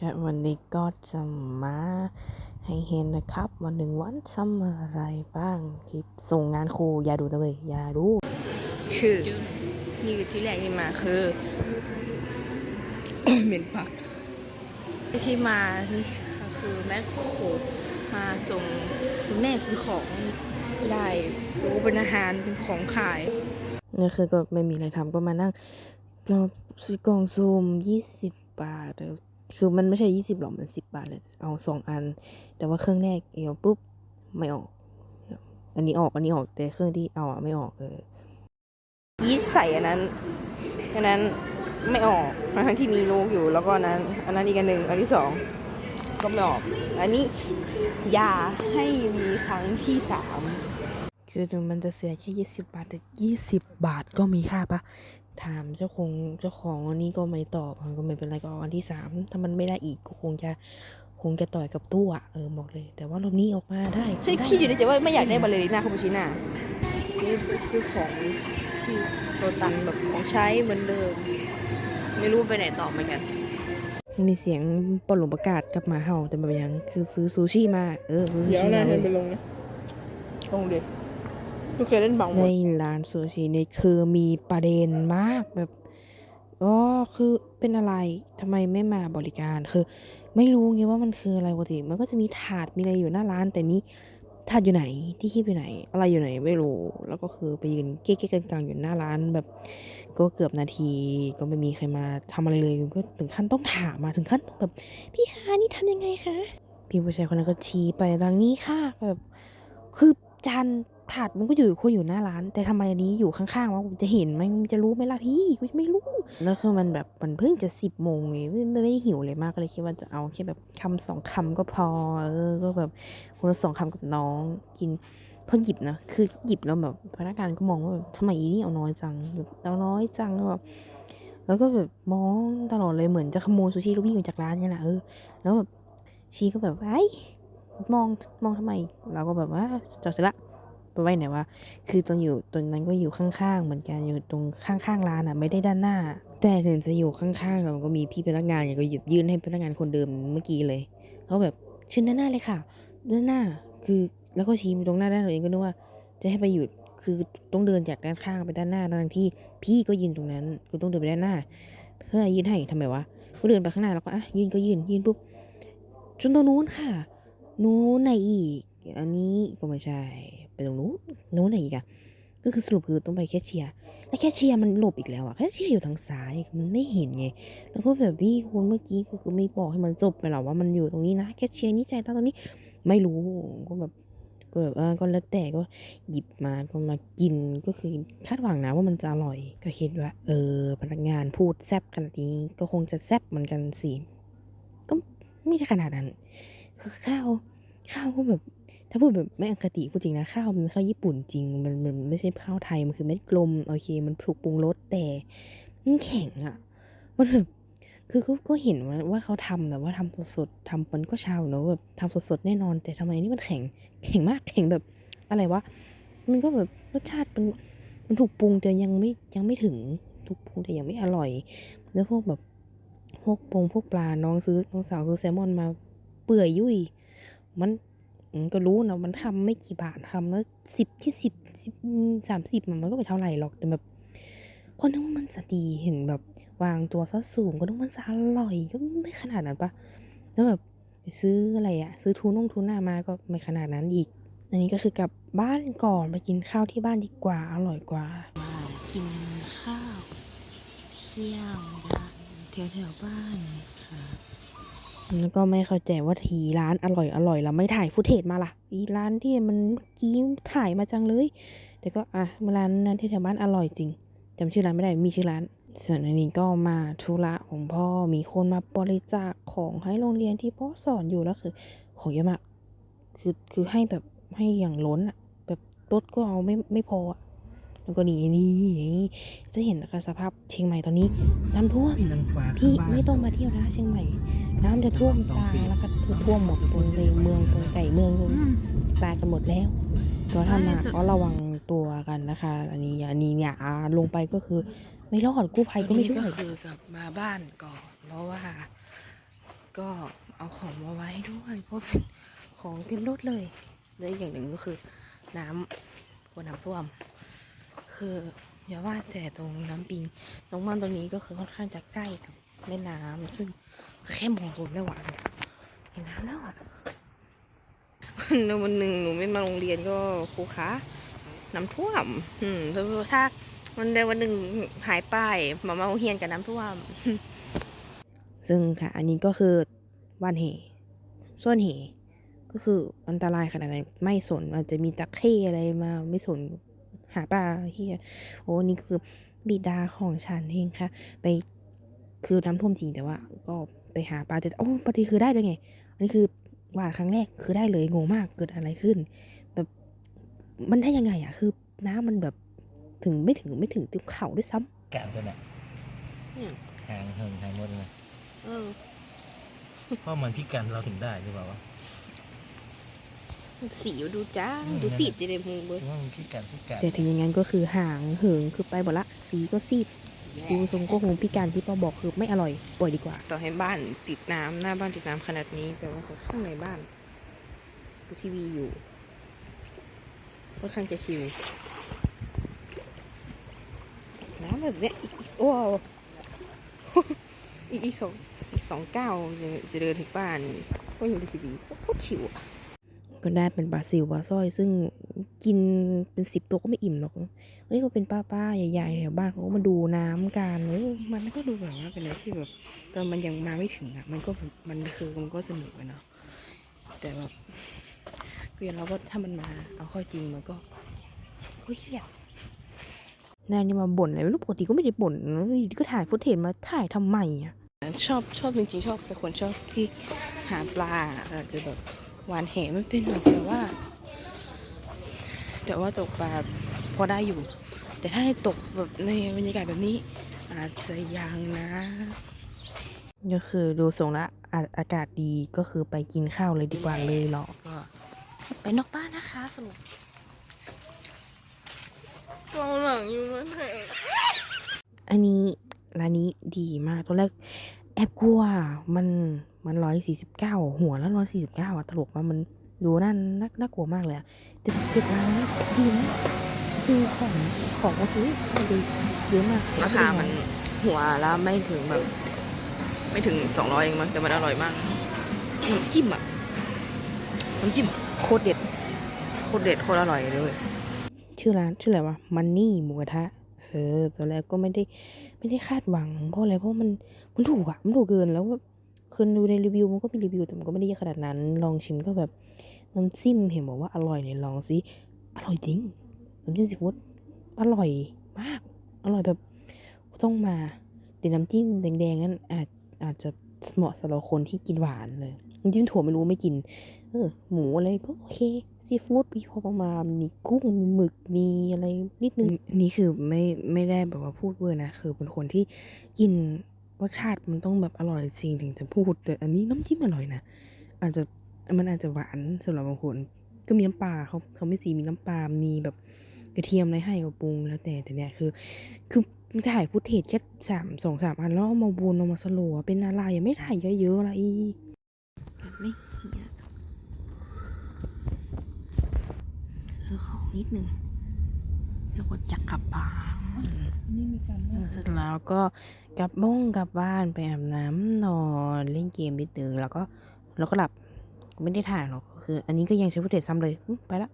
และวันนี้ก็จะมาให้เห็นนะครับ วันหนึ่งวันทำอะไรบ้างคลิปส่งงานครูอย่าดูนะเว้ยอย่าดูคือนี่คือที่แรกที่มาคือเหม็นปากที่มาที่คือแม่โคมาส่งคุณแม่ซื้อของไม่ได้รู้เป็นอาหารเป็นของขายนี่คือก็ไม่มีอะไรทำก็มานั่งก็ซื้อกล่องซูมยี่สิบบาท คือมันไม่ใช่ยี่สิบหรอกมันสิบบาทเลยเอาสองอัน แต่ว่าเครื่องแรกเอวปุ๊บไม่ออก อันนี้ออกอันนี้ออกแต่เครื่องที่เอาอะไม่ออกเออยีดใส่อันนั้นอันนั้นไม่ออกทั้งที่มีลูกอยู่แล้วก็นนั้น อันนั้นอีกอันหนึ่งอันที่สองก็ไม่ออก อันนี้อย่าให้มีครั้งที่สามคือถึงมันจะเสียแค่ยี่สิบบาทแต่ยี่สิบบาทก็มีค่าปะ ถามเจ้าของเจ้าของอันนี้ก็ไม่ตอบก็ไม่เป็นไรก็เอาอันที่สามถ้ามันไม่ได้อีกก็คงจะคงจะต่อยกับตู้อะเออบอกเลย แต่ว่ารอบนี้ออกมาได้ใช่คิดอยู่ในใจว่าไม่อยากได้บาเลริน่าคาปูชิน่านี่ไปซื้อของที่โรตันแบบของใช้เหมือนเดิม ไม่รู้ไปไหนต่อเหมือนกันมีเสียงปลหลุมประกาศกับหมาเห่าแต่แบบยังคือซื้อซูชิมา เออซื้อซูเดี๋ยวชินะมามันไปลงนะลงดิ ลูกเคยเล่นบังในร้านซูชินี่คือมีประเด็นมากแบบอ๋อคือเป็นอะไรทำไมไม่มาบริการ คือ ไม่รู้ไงว่ามันคืออะไรปกติมันก็จะมีถาดมีอะไรอยู่หน้าร้าน แต่นี้ถาดอยู่ไหนที่คีบอยู่ไหน อะไรอยู่ไหนไม่รู้ แล้วก็คือไปยืนเก๊กๆกลางๆอยู่หน้าร้านแบบ ก็เกือบนาทีก็ไม่มีใครมาทำอะไรเลยก็ถึงขั้นต้องถามมาถึงขั้นแบบพี่คะนี่ทำยังไงคะพี่ผู้ชายคนนั้นก็ชี้ไปทางนี้ค่ะแบบคือจาน ถาดมันก็อยู่คนอยู่หน้าร้าน แต่ทำไมอันนี้อยู่ข้างๆวะผมจะเห็นไหมมันจะรู้ไหมล่ะพี่กูไม่รู้แล้วคือมันแบบมันเพิ่งจะสิบโมงไงไม่ไม่ได้หิวเลยมากก็เลยคิดว่าจะเอาแค่แบบคำสองคำก็พอ เออ ก็แบบคนละสองคำกับน้องกินเพิ่งหยิบนะคือหยิบแล้วแบบพนักงานก็มองว่าแบบทำไมอีนี่เอาน้อยจังแบบเอาน้อยจังแล้วแบบแล้วก็แบบมองตลอดเลยเหมือนจะขโมยซูชิลูกพี่ออกจากร้านเนี่ยนะเออแล้วแบบชีก็แบบไอ้มองมองทำไม เราก็แบบว่าจอดเสร็จละ ไปไว้ไหนวะคือตอนอยู่ตรงนั้นก็อยู่ข้างๆเหมือนกันอยู่ตรงข้างๆร้านอะไม่ได้ด้านหน้า แต่ถึงจะอยู่ข้างๆเราก็มีพี่พนักงานอย่างก็หยิบยื่นให้พนักงานคนเดิมเมื่อกี้เลยเขาแบบเชิญด้านหน้าเลยค่ะด้านหน้าคือแล้วก็ชี้ตรงหน้าด้านตัวเองก็นึกว่า จะให้ไปหยุดคือต้องเดินจากด้านข้างไปด้านหน้าทั้งที่ พี่ก็ยืนตรงนั้นก็ต้องเดินไปด้านหน้า เพื่อยื่นให้ทำไมวะก็เดินไปข้างหน้าแล้วก็อะยืนก็ยืนยืนปุ๊บจนตรงนู้นค่ะ นู้นไหนอีก อันนี้ก็ไม่ใช่ ไปตรงนู้นนู้นอะไหนอีกอะก็คือสรุปคือต้องไปแคชเชียร์แล้วแคชเชียร์มันหลบอีกแล้วอะแคชเชียร์อยู่ทางซ้ายมันไม่เห็นไง แล้วก็แบบพี่คนเมื่อกี้ก็คือไม่บอกให้มันจบไปหรอว่ามันอยู่ตรงนี้นะแคชเชียร์นี่ใจตังค์ตรงนี้ไม่รู้ก็แบบก็แบบเออก็แล้วแต่ก็หยิบมาก็มากินก็คือคาดหวังนะว่ามันจะอร่อย ก็คิดว่า เออพนักงานพูดแซบขนนี้ก็คงจะแซบเหมือนกันสิก็ไม่ได้ขนาดนั้น คือข้าวข้าวก็แบบ ถ้าพูดแบบไม่อคติพูดจริงนะข้าวมันข้าวญี่ปุ่นจริง มันมันไม่ใช่ข้าวไทยมันคือเม็ดกลมโอเค มันถูกปรุงรสแต่มันแข็งอะ่ะ มันแบบคือก็ก็เห็นว่าเขาทำแบบว่าทำสดๆทำมันก็ชาวเนอะแบบทำสดๆแน่นอน แต่ทำไมนี่มันแข็งแข็งมากแข็งแบบอะไรวะมันก็แบบรสชาติมันมันถูกปรุงแต่ยังไม่ยังไม่ถึงถูกปรุงแต่ยังไม่อร่อย แล้วพวกแบบพวกปงพวกปลาน้องซื้อน้องสาวซื้อแซลมอนมาเปื่อยยุ่ยมัน ก็รู้นะมันทำไม่กี่บาททำแล้วสิบที่สิบสิบสามสิบมันก็ไม่เท่าไหร่หรอกแต่แบบคนนึกว่ามันจะดีเห็นแบบ วางตัวซะสูงก็นึกว่ามันจะอร่อยก็ไม่ขนาดนั้นปะแล้วแบบไปซื้ออะไรอะซื้อทูน่งทูน่ามาก็ไม่ขนาดนั้นอีก อันนี้ก็คือกลับบ้านก่อนไปกินข้าวที่บ้านดีกว่าอร่อยกว่า กินข้าวเที่ยงแถวแถวบ้านค่ะ แล้วก็ไม่เข้าใจว่าทีร้านอร่อยอร่อยแล้วไม่ถ่ายฟุตเทจมาล่ะอีร้านที่มันเมื่อกี้ถ่ายมาจังเลย แต่ก็อะร้านนั้นที่แถวบ้านอร่อยจริงจำชื่อร้านไม่ได้มีชื่อร้านส่วนอันนี้ก็มาธุระของพ่อมีคนมาบริจาคของให้โรงเรียนที่พ่อสอนอยู่แล้วคือ ของเยอะมากคือคือให้แบบให้อย่างล้นอะแบบรถก็เอาไม่ไม่พออะแล้วก็นี่นี่นี่จะเห็นนะคะสภาพเชียงใหม่ตอนนี้น้ำท่วมพี่ไม่ต้องมาเที่ยวนะเชียงใหม่ น้ำจะท่วมตาแล้วก็ท่วมหมดตรงในเมืองตรงไก่เมืองตรงตายกันหมดแล้วก็ถ้ามาก็ระวังตัวกันนะคะ อันนี้อันนี้เนี่ยอ่าลงไปก็คือ ไม่รอดกู้ภัยก็ไม่ช่วยก็คือกลับมาบ้านก่อนเพราะว่า ก็เอาของมาไว้ด้วยเพราะเป็นของเต็มรถเลยและอีกอย่างหนึ่งก็คือ น้ำกลัวน้ำท่วม คืออย่าว่าแต่ตรงน้ำปิงตรงบ้านตรงนี้ก็คือค่อนข้างจะใกล้กับแม่น้ำซึ่ง แค่มองดูแล้วหวานเห็นน้ำแล้วอะวันหนึ่งหนูไม่มาโรงเรียนก็ครูคะน้ำท่วม อืมถ้าวันใดวันหนึ่งหายไปมามาเรียนกับน้ำท่วม ซึ่งค่ะ อันนี้ก็คือว่านเหส่วนเหก็คืออันตรายขนาดไหนไม่สนอาจจะมีตะเข้อะไรมาไม่สนหาปลาเฮียโอ้นี่คือบิดาของฉันเองค่ะ ไป คือน้ำท่วมจริงแต่ว่า ก็ไปหาปลาแต่โอ้ปฏิคือได้ด้วยไง อันนี้คือหวานครั้งแรกคือได้เลยงงมากเกิดอะไรขึ้น แบบมันได้ยังไงอะ คือน้ำมันแบบถึงไม่ถึงไม่ถึงติวเข่าด้วยซ้ำกะตัวน่ะเนี่ยหางเหิงหางหมดเลยเออเพราะมันพิการเราถึงได้หรือเปล่าวะสีดูจ้าอืมดูสีจะเลยมึงเบ้ยหรือว่ามันพิการพิการแต่ถึงอย่างนั้นก็คือห่างเหิงคือไปหมดละ สีก็ซีด ดูทรงก็คงพิการที่ป้าบอกคือไม่อร่อยปล่อยดีกว่า ต่อให้บ้านติดน้ำหน้าบ้านติดน้ำขนาดนี้ แต่ว่าข้างในบ้านดูทีวีอยู่ค่อนข้างจะชิลน้ำแบบเนี้ยอีกอีกโอ้อีกอีกสองอีกสองเก้าวจะเดินถึงบ้านก็อยู่ในทีวีโคตรชิวอะ ก็ได้เป็นปลาซิวปลาสร้อย ซึ่งกินเป็นสิบตัวก็ไม่อิ่มหรอกอันนี้ก็เป็นป้าป้าๆใหญ่ๆแถวบ้านเขาก็มาดูน้ำกันโอ้มันก็ดูแบบว่าเป็นอะไรที่แบบตอนมันยังมาไม่ถึงอะ มันก็มันคือมันก็สนุกอะเนาะแต่แบบเกวียนเราก็ถ้ามันมาเอาเข้อจริงมันก็โอ้ยเหี้ยนายนี่มาบ่นอะไรไม่รู้ปกติก็ไม่ได้บ่นนะอยู่ดีก็ถ่ายฟุตเทจมาถ่ายทำไมอะชอบชอบจริงๆชอบเป็นคนชอบที่หาปลาอาจจะแบบ หวานแหไม่เป็นหรอกแต่ว่า แต่ว่าตกปลาพอได้อยู่ แต่ถ้าให้ตกแบบในบรรยากาศแบบนี้ อาจจะยังนะก็คือดูทรงละอาอากาศดีก็คือไปกินข้าวเลยดีกว่าเลยหรอกก็ไปนอกบ้านนะคะสรุปเราหลังอยู่มันแหงอันนี้ร้านนี้ดีมากตอนแรกแอบกลัวมัน มันร้อยสี่สิบเก้าหัวละร้อยสี่สิบเก้าอะตลกมากมันดูน่าน่าน่ากลัวมากเลยอะแต่แต่ร้านนี้ดีนะคือของของก็ซื้อมันดีเยอะมากราคามันหัวละไม่ถึงแบบ ไม่ถึงสองร้อยเองมั้งแต่มันอร่อยมากน้ำจิ้มอะน้ำจิ้มโคตรเด็ดโคตรเด็ดโคตรอร่อยเลย ชื่อร้านชื่ออะไรวะมันนี่หมูกระทะเออตอนแรกก็ไม่ได้ไม่ได้คาดหวังเพราะอะไรเพราะมันมันถูกอะมันถูกเกินแล้วแบบ คือดูในรีวิวมันก็มีรีวิวแต่มันก็ไม่ได้เยอะขนาดนั้น ลองชิมก็แบบน้ำจิ้มเห็นบอกว่าอร่อยเลยลองสิอร่อยจริงน้ำจิ้มซีฟู้ดอร่อยมาก อร่อยแบบต้องมาแต่น้ำจิ้มแดงๆนั้นอาจอาจจะเหมาะสำหรับคนที่กินหวานเลยน้ำจิ้มถั่วไม่รู้ไม่กิน เออ หมูอะไรก็โอเคซีฟู้ดมีพอประมาณมีกุ้งมีหมึกมีอะไรนิดนึงนี่คือไม่ไม่ได้แบบว่าพูดเวอร์นะ คือเป็นคนที่กิน รสชาติมันต้องแบบอร่อยจริงถึงจะพูดแต่อันนี้น้ำจิ้มอร่อยนะอาจจะมันอาจจะหวานสำหรับบางคนก็มีน้ำปลาเขาเขาไม่ซีมีน้ำปลา มีแบบกระเทียมอะไรให้มาปรุงแล้วแต่แต่เนี่ยคือ คือถ่ายฟุตเทจแค่สามสองสามอันแล้วเอามาวนเอามาสโลวเป็นอะไรยังไม่ถ่ายเยอะๆอะไรไม่เหี้ยซื้อของนิดนึง แล้วก็จักลับบ้านนี่มีการเออเสร็จแล้วก็กลับบ้องกลับบ้านไปอาบน้ำนอนเล่นเกมนิดนึงแล้วก็แล้วก็หลับไม่ได้ถ่ายหรอกคือ อันนี้ก็ยังใช้ฟุตเทจซ้ำเลยไปละ